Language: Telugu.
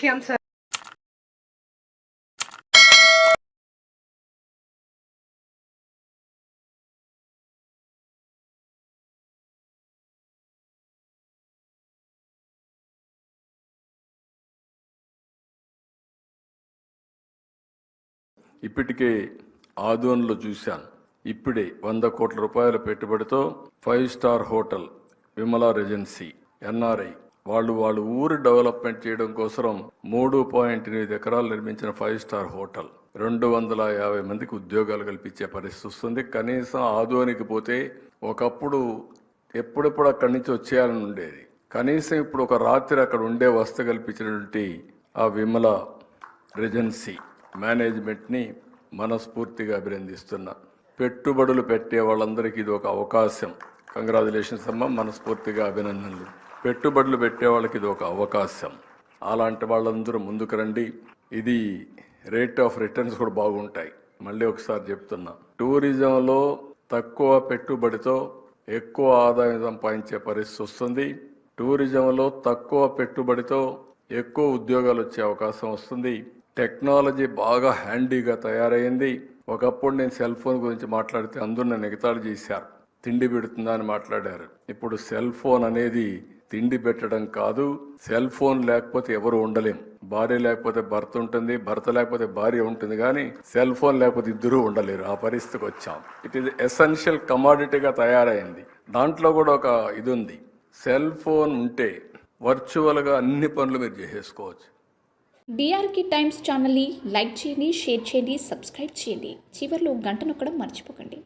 ముఖ్యాంశాలు ఇప్పటికే ఆదోన్లు చూశాను. ఇప్పుడే వంద కోట్ల రూపాయల పెట్టుబడితో five star hotel Vimala regency NRI వాళ్ళు వాళ్ళ ఊరు డెవలప్మెంట్ చేయడం కోసం మూడు పాయింట్ ఎనిమిది ఎకరాలు నిర్మించిన ఫైవ్ స్టార్ హోటల్. రెండు వందల యాభై మందికి ఉద్యోగాలు కల్పించే పరిస్థితి వస్తుంది. కనీసం ఆదోనికి పోతే ఒకప్పుడు ఎప్పుడెప్పుడు అక్కడి నుంచి వచ్చేయాలని ఉండేది. కనీసం ఇప్పుడు ఒక రాత్రి అక్కడ ఉండే వస్తు కల్పించినటువంటి ఆ విమల రెజెన్సీ మేనేజ్మెంట్ని మనస్ఫూర్తిగా అభినందిస్తున్నా. పెట్టుబడులు పెట్టే వాళ్ళందరికీ ఇది ఒక అవకాశం. కంగ్రాచులేషన్స్ అమ్మ మనస్ఫూర్తిగా అభినందనలు. పెట్టుబడులు పెట్టే వాళ్ళకి ఇది ఒక అవకాశం. అలాంటి వాళ్ళందరూ ముందుకు రండి. ఇది రేట్ ఆఫ్ రిటర్న్స్ కూడా బాగుంటాయి. మళ్ళీ ఒకసారి చెప్తున్నా. టూరిజంలో తక్కువ పెట్టుబడితో ఎక్కువ ఆదాయం సంపాదించే పరిస్థితి వస్తుంది. టూరిజంలో తక్కువ పెట్టుబడితో ఎక్కువ ఉద్యోగాలు వచ్చే అవకాశం వస్తుంది. టెక్నాలజీ బాగా హ్యాండీగా తయారైంది. ఒకప్పుడు నేను సెల్ ఫోన్ గురించి మాట్లాడితే అందరూ నన్ను ఎగతాళి చేశారు. తిండి పెడుతుందా అని మాట్లాడారు. ఇప్పుడు సెల్ ఫోన్ అనేది తిండి పెట్టడం కాదు సెల్ ఫోన్ లేకపోతే ఎవరు ఉండలేం. భార్య లేకపోతే భర్త ఉంటుంది భర్త లేకపోతే భార్య ఉంటుంది కానీ సెల్ ఫోన్ లేకపోతే ఇద్దరూ ఉండలేరు. ఆ పరిస్థితికి వచ్చాం. ఇట్ ఈస్ ఎసెన్షియల్ కమాడిటీగా తయారైంది. దాంట్లో కూడా ఒక ఇది ఉంది సెల్ ఫోన్ ఉంటే వర్చువల్గా అన్ని పనులు మీరు చేసేసుకోవచ్చు. డిఆర్కి టైమ్స్ ఛానల్ని లైక్ చేయండి షేర్ చేయండి సబ్స్క్రైబ్ చేయండి. చివరిలో గంట నొక్కడం మర్చిపోకండి.